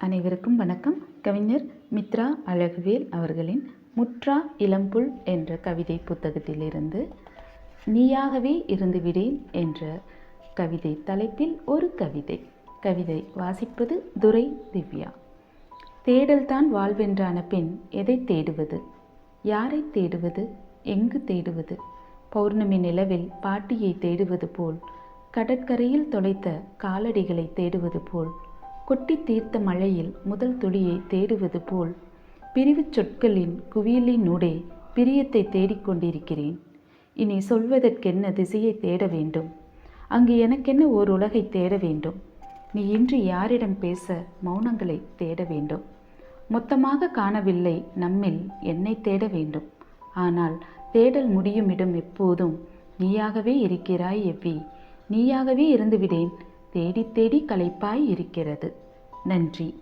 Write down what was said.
அனைவருக்கும் வணக்கம். கவிஞர் மித்ரா அழகுவேல் அவர்களின் முற்றா இளம்புல் என்ற கவிதை புத்தகத்திலிருந்து நீயாகவே இருந்துவிடேன் என்ற கவிதை தலைப்பில் ஒரு கவிதை. கவிதை வாசிப்பது துரை திவ்யா. தேடல்தான் வாழ்வென்றான பெண் எதை தேடுவது? யாரை தேடுவது? எங்கு தேடுவது? பௌர்ணமி நிலவில் பாட்டியை தேடுவது போல் கடற்கரையில் தொலைத்த காலடிகளை தேடுவது போல் கொட்டி தீர்த்த மழையில் முதல் துளியை தேடுவது போல் பிரிவுச் சொற்களின் குவியலினூடே பிரியத்தை தேடிக்கொண்டிருக்கிறேன் இனி சொல்வதற்கென்ன திசையை தேட வேண்டும்? அங்கு எனக்கென்ன ஓர் உலகை தேட வேண்டும்? நீ இன்று யாரிடம் பேச மௌனங்களை தேட வேண்டும்? மொத்தமாக காணவில்லை நம்மில் என்னை தேட வேண்டும். ஆனால் தேடல் முடியும் இடம் எப்போதும் நீயாகவே இருக்கிறாய் எவ்வி? நீயாகவே இருந்துவிடேன். தேடி தேடி களைப்பாய் இருக்கிறது. நன்றி.